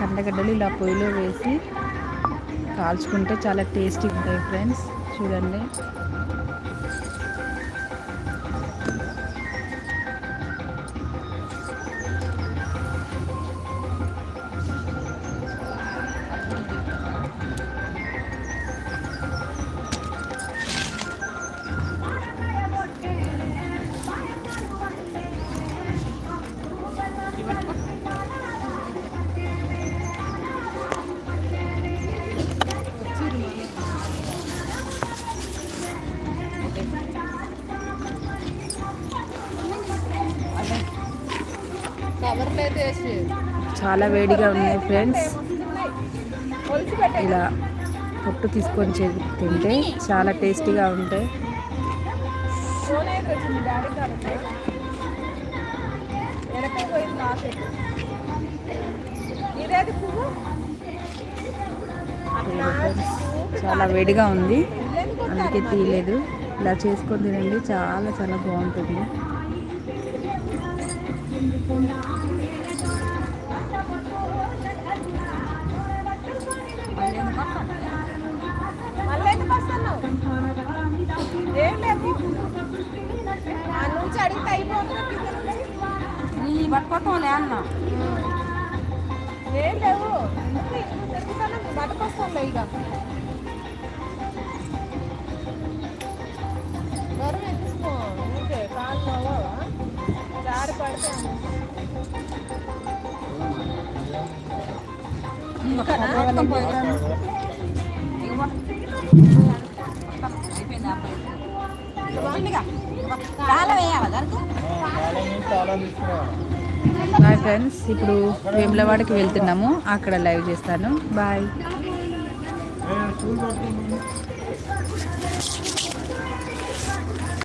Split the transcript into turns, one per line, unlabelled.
కందగడ్డలు ఇలా పొయ్యిలో వేసి కాల్చుకుంటే చాలా టేస్టీ ఉంటాయి ఫ్రెండ్స్. చూడండి. చాలా వేడిగా ఉన్నాయి ఫ్రెండ్స్. ఇలా పొట్టు తీసుకొని తింటే చాలా టేస్టీగా ఉంటాయి. చాలా వేడిగా ఉంది. అందుకే తీయలేదు. ఇలా చేసుకొని తినండి చాలా చాలా బాగుంటుంది.
నుంచి అడిగితే అయిపోతుంది కింద
అన్న
ఏం లేవు ఉంది. ఇక బరువు ఎత్తుకో కాళ్ళు జారి పడతాను
బాయ్ ఫ్రెండ్స్ ఇప్పుడు వేములవాడకి వెళ్తున్నాము. అక్కడ లైవ్ చేస్తాను. బాయ్